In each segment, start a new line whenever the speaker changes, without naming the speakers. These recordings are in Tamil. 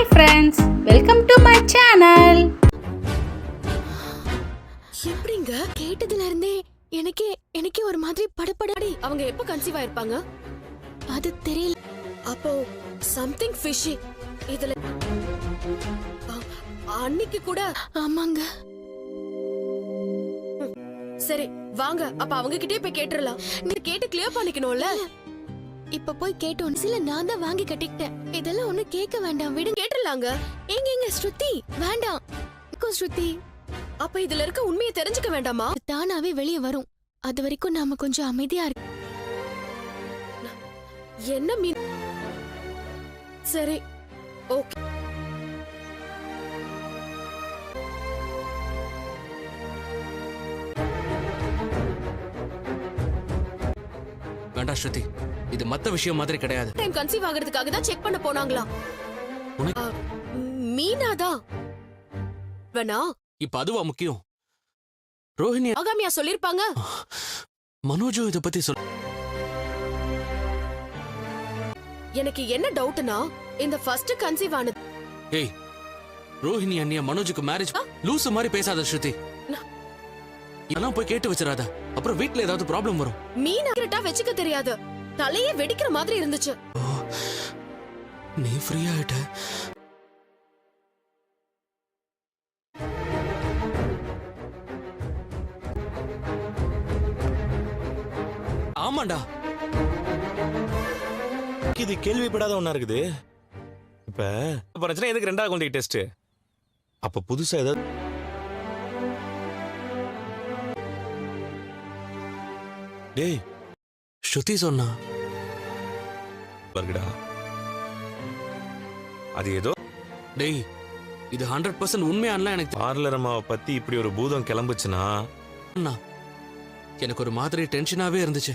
Hi friends welcome to my channel
எப்படிங்க? கேட்டதுல இருந்தே எனக்கே எனக்கே ஒரு மாதிரி படபடடி அவங்க எப்ப கன்சீவ் ஆயிருப்பாங்க? அது தெரியல. அப்போ சம்திங் ஃபிஷி இதுல அன்னைக்கு கூட. ஆமாங்க. சரி வாங்க. அப்ப அவங்க கிட்டே போய் கேட்டுறலாம் நீ கேட்டு கிளியர் பண்ணிக்கணும்ல? இப்ப போய் கேட்டோம் சில நான் தான் வாங்கி கட்டிக்கிட்டேன். இதெல்லாம் ஒண்ணு கேட்க வேண்டாம் விடு கேட்டுறலாங்க எங்க எங்க ஸ்ருதி? வேண்டாம். இருக்கோ ஸ்ருதி. அப்ப இதுல இருக்க உண்மையை தெரிஞ்சுக்க வேண்டாமா? தானாவே வெளியே வரும். அது வரைக்கும் நாம கொஞ்சம் அமைதியா இருக்கு என்ன மீன்? சரி ஓகே.
வேண்டாம் ஸ்ருதி. இது மத்த விஷயம் மாதிரி கிடையாது.
டைம் கன்சீவ் ஆகிறதுக்காக தான் செக் பண்ண போனாங்களா
உனக்கு-
மீனா தான் வேணா?
இப்ப அதுவா முக்கியம்? ரோஹிணி
ஆகாமியா சொல்லிருப்பாங்க.
மனோஜும் இத பத்தி சொல்
எனக்கு என்ன டவுட்னா இந்த ஃபர்ஸ்ட் கன்சீவ் ஆனது
ஏய் ரோஹிணி அண்ணிய மனோஜுக்கு மேரேஜ் லூசு மாதிரி பேசாத ஸ்ருதி.
நான்-
இதெல்லாம் போய் கேட்டு வச்சிடாத. அப்புறம் வீட்ல ஏதாவது ப்ராப்ளம் வரும்.
மீனா கரெக்டா வச்சுக்க தெரியாது. தலையே வெடிக்கிற மாதிரி இருந்துச்சு.
நீ ஃப்ரீ ஆயிட்ட? ஆமாண்டா.
இது கேள்விப்படாத ஒண்ணா இருக்குது. இப்ப பிரச்சனை எதுக்கு ரெண்டாவது குழந்தைக்கு டெஸ்ட் அப்ப புதுசா ஏதாவது டேய்
ஸ்ருதி சொன்னா?
இருக்குடா அது ஏதோ?
டேய் இது ஹண்ட்ரட் பர்சன்ட் உண்மையானலாம் எனக்கு
பார்லர் அம்மாவை பத்தி இப்படி ஒரு பூதம் கிளம்புச்சுன்னா?
தெரியும்ண்ணா. எனக்கு ஒரு மாதிரி டென்ஷனாவே இருந்துச்சு.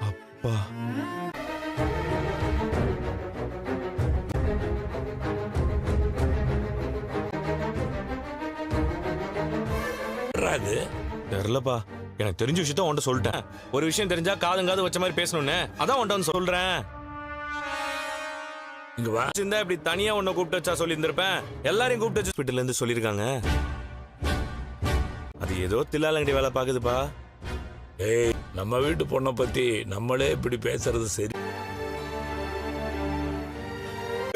அப்பா.
அது
தெரியலப்பா எனக்கு தெரிஞ்ச விஷயத்த உன்ட்ட சொல்லிட்டேன். ஒரு விஷயம் தெரிஞ்சா காதுங்காது வச்ச மாதிரி பேசணும்னு. அதான் உன்ட்ட வந்து சொல்றேன்.
இங்க வா.
இருந்தா இப்படி தனியா உன்னை கூப்பிட்டு வச்சா சொல்லி இருந்திருப்பேன் எல்லாரையும் கூப்பிட்டு வச்சு ஹாஸ்பிட்டல்ல இருந்து சொல்லியிருக்காங்க. அது ஏதோ தில்லாலங்கடி வேலை பாக்குதுப்பா
ஏய் நம்ம வீட்டு பொண்ணை பத்தி நம்மளே இப்படி பேசுறது சரி.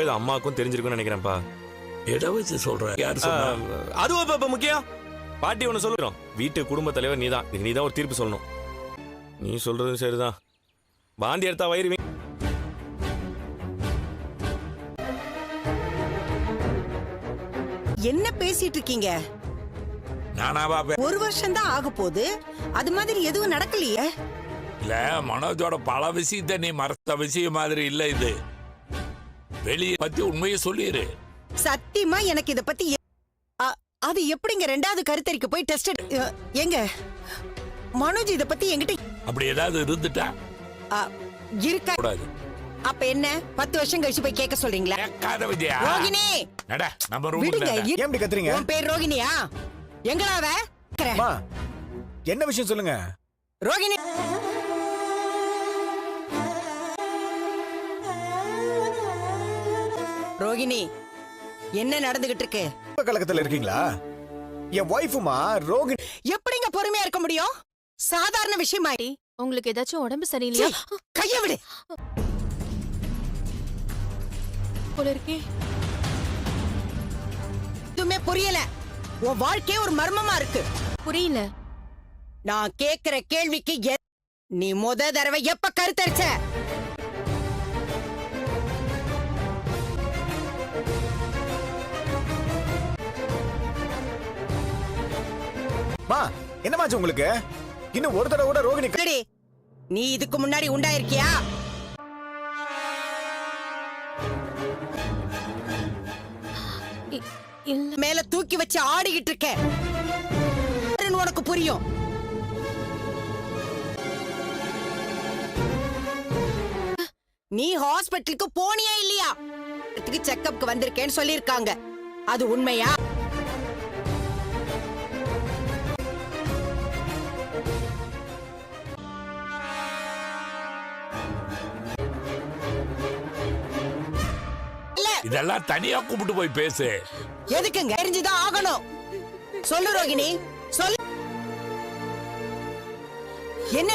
இது அம்மாவுக்கும் தெரிஞ்சிருக்கும்னு நினைக்கிறேன்ப்பா.
எதை வச்சு சொல்ற யார் சொன்னா?
இப்ப முக்கியம்? பாட்டி ஒண்ணு சொல்லுறோம் வீட்டு குடும்ப தலைவர் நீதான். இதுக்கு நீதான் ஒரு தீர்ப்பு சொல்லணும். நீ சொல்றதும் சரிதான். வாந்தி எடுத்தா வயிறு வீ-
என்ன பேசிட்டு இருக்கீங்க?
நானாவா
ஒரு வருஷம் தான் ஆக போகுது. அது மாதிரி எதுவும் நடக்கலையே?
இல்ல மனோஜோட பல விஷயத்த நீ மறத்த விஷயம் மாதிரி இல்ல இது. வெளியே பத்தி உண்மையை சொல்லிடு
சத்தியமா எனக்கு இத பத்தி அது எப்படிங்க ரெண்டாவது கருத்தரிக்க போய் டெஸ்ட் எங்க மனோஜ் இத பத்தி என்கிட்ட
அப்படி ஏதாவது இருந்துட்டா?
அ, இருக்கா
கூடாது.
அப்ப என்ன? பத்து வருஷம் கழிச்சு போய் கேட்க சொல்றீங்களா?
கேட்காத விஜயா
ரோகிணி!
நட நம்ம
விடுங்க
ரூம்ல
ஏன் கத்துறீங்க?
உன் பேர் ரோகிணியா? எங்களாவ
அம்மா என்ன விஷயம் சொல்லுங்க?
ரோகிணி ரோகிணி என்ன நடந்துகிட்டு இருக்கு
கலக்கத்துல இருக்கீங்களா? என் ஒய்ஃபுமா ரோகிணி
எப்படிங்க பொறுமையா இருக்க முடியும்? சாதாரண விஷயமாயி
உங்களுக்கு ஏதாச்சும் உடம்பு சரியில்லையா?
கைய விடு.
போல இருக்கே.
எதுவுமே புரியல. உன் வாழ்க்கையே ஒரு மர்மமா இருக்கு.
புரியல.
நான் கேக்குற கேள்விக்கு நீ முத தடவை எப்ப கருத்தரிச்ச?
மா என்னமாச்சு உங்களுக்கு? இன்னும் ஒரு தடவை கூட ரோகிணி
நீ இதுக்கு முன்னாடி உண்டாயிருக்கியா?
இல்ல
மேல தூக்கி வச்சு ஆடிக்கிட்டு இருக்க. யாருன்னு உனக்கு புரியும். நீ ஹாஸ்பிட்டலுக்கு போனியா இல்லையா? செக்கப்க்கு வந்திருக்கேன்னு சொல்லியிருக்காங்க. அது உண்மையா?
இதெல்லாம் தனியா கூப்பிட்டு போய் பேசு.
எதுக்குங்க? தெரிஞ்சுதான் ஆகணும். சொல்லு ரோகிணி. சொல்லு. என்ன?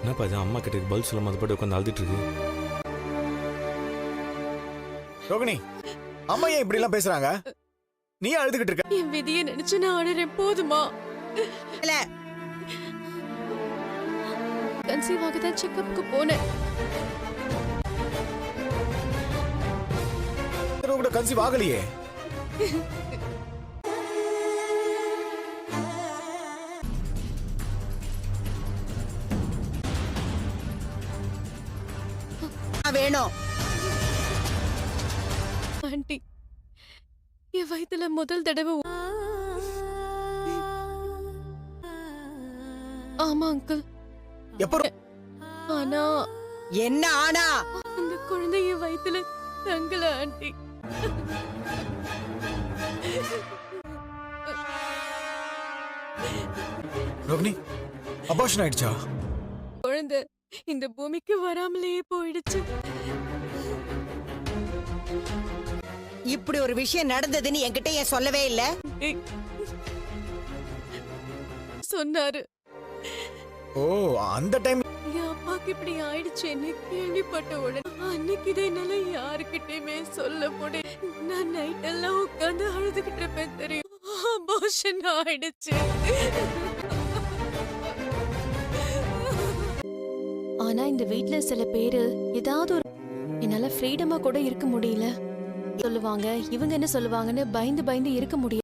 என்னப்பா இது? அம்மா கிட்ட பதில் சொல்லாம அது பாட்டு உட்காந்து அழுதுட்டு இருக்கு.
ரோகிணி அம்மா ஏன் இப்படி எல்லாம் பேசுறாங்க? நீ அழுதுகிட்டு இருக்க?
என் விதியை நினைச்சு நான் அழறேன். போதுமா?
இல்ல.
கன்சீவ் ஆக தான் செக்கப்புக்கு போனேன்.
கூட கன்சீவ் ஆகலையே.
வேணும்.
ஆண்டி என் வயித்துல முதல் தடவை ஆமா அங்கிள்
எப்ப?
ஆனா
என்ன ஆனா?
அந்த குழந்தை என் வயித்துல தங்கல ஆண்டி.
ரோகிணி அபார்ஷன் ஆயிடுச்சா?
குழந்தை இந்த பூமிக்கு வராமலேயே போயிடுச்சு.
இப்படி ஒரு விஷயம் நடந்ததுன்னு என்கிட்ட ஏன் சொல்லவே இல்ல.
சொன்னாரு.
ஓ அந்த டைம்
என் அப்பாக்கு இப்படி ஆயிடுச்சுன்னு கேள்விப்பட்ட உடனே அன்னைக்கு இதை என்னால யாருக்கிட்டயுமே சொல்ல முடியும் நான் நைட் எல்லாம் உட்கார்ந்து அழுதுகிட்டு இருப்பேன் தெரியும்? அபார்ஷன் ஆயிடுச்சு. ஆனா இந்த வீட்ல சில பேரு ஏதாவது ஒரு என்னால ஃப்ரீடமா கூட இருக்க முடியல. சொல்லுவாங்க இவங்க என்ன சொல்லுவாங்கன்னு பயந்து பயந்து இருக்க முடியல